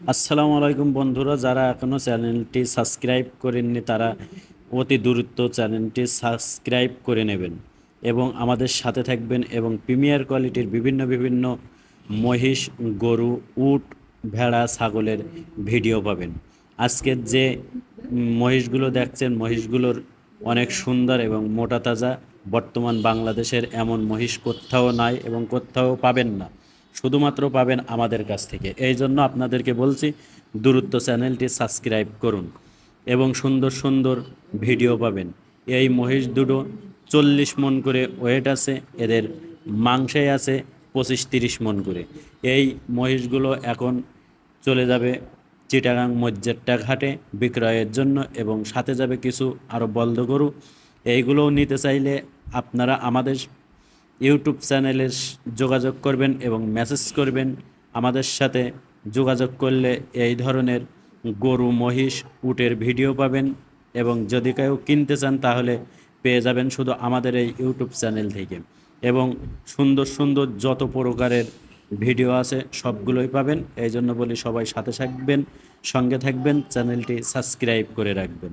আসসালামু আলাইকুম বন্ধুরা, যারা এখনও চ্যানেলটি সাবস্ক্রাইব করেননি তারা অতি দ্রুত চ্যানেলটি সাবস্ক্রাইব করে নেবেন এবং আমাদের সাথে থাকবেন এবং প্রিমিয়ার কোয়ালিটির বিভিন্ন বিভিন্ন মহিষ, গরু, উট, ভেড়া, ছাগলের ভিডিও পাবেন। আজকের যে মহিষগুলো দেখছেন, মহিষগুলোর অনেক সুন্দর এবং মোটা তাজা, বর্তমান বাংলাদেশের এমন মহিষ কোথাও নাই এবং কোথাও পাবেন না। শুধুমাত্র পাবেন আমাদের কাছ থেকে। এই জন্য আপনাদেরকে বলছি, দূরত্ব চ্যানেলটি সাবস্ক্রাইব করুন এবং সুন্দর সুন্দর ভিডিও পাবেন। এই মহিষ দুটো চল্লিশ মন করে ওয়েট আছে, এদের মাংসে আছে পঁচিশ তিরিশ মন করে। এই মহিষগুলো এখন চলে যাবে চিটাগাং মজ্জেরটা ঘাটে বিক্রয়ের জন্য এবং সাথে যাবে কিছু আরও বলদ গরু। এইগুলোও নিতে চাইলে আপনারা আমাদের ইউটিউব চ্যানেলে যোগাযোগ করবেন এবং মেসেজ করবেন। আমাদের সাথে যোগাযোগ করলে এই ধরনের গরু, মহিষ, উটের ভিডিও পাবেন এবং যদি কেউ কিনতে চান তাহলে পেয়ে যাবেন শুধু আমাদের এই ইউটিউব চ্যানেল থেকে। এবং সুন্দর সুন্দর যত প্রকারের ভিডিও আছে সবগুলোই পাবেন। এই জন্য বলি সবাই সাথে থাকবেন, সঙ্গে থাকবেন, চ্যানেলটি সাবস্ক্রাইব করে রাখবেন।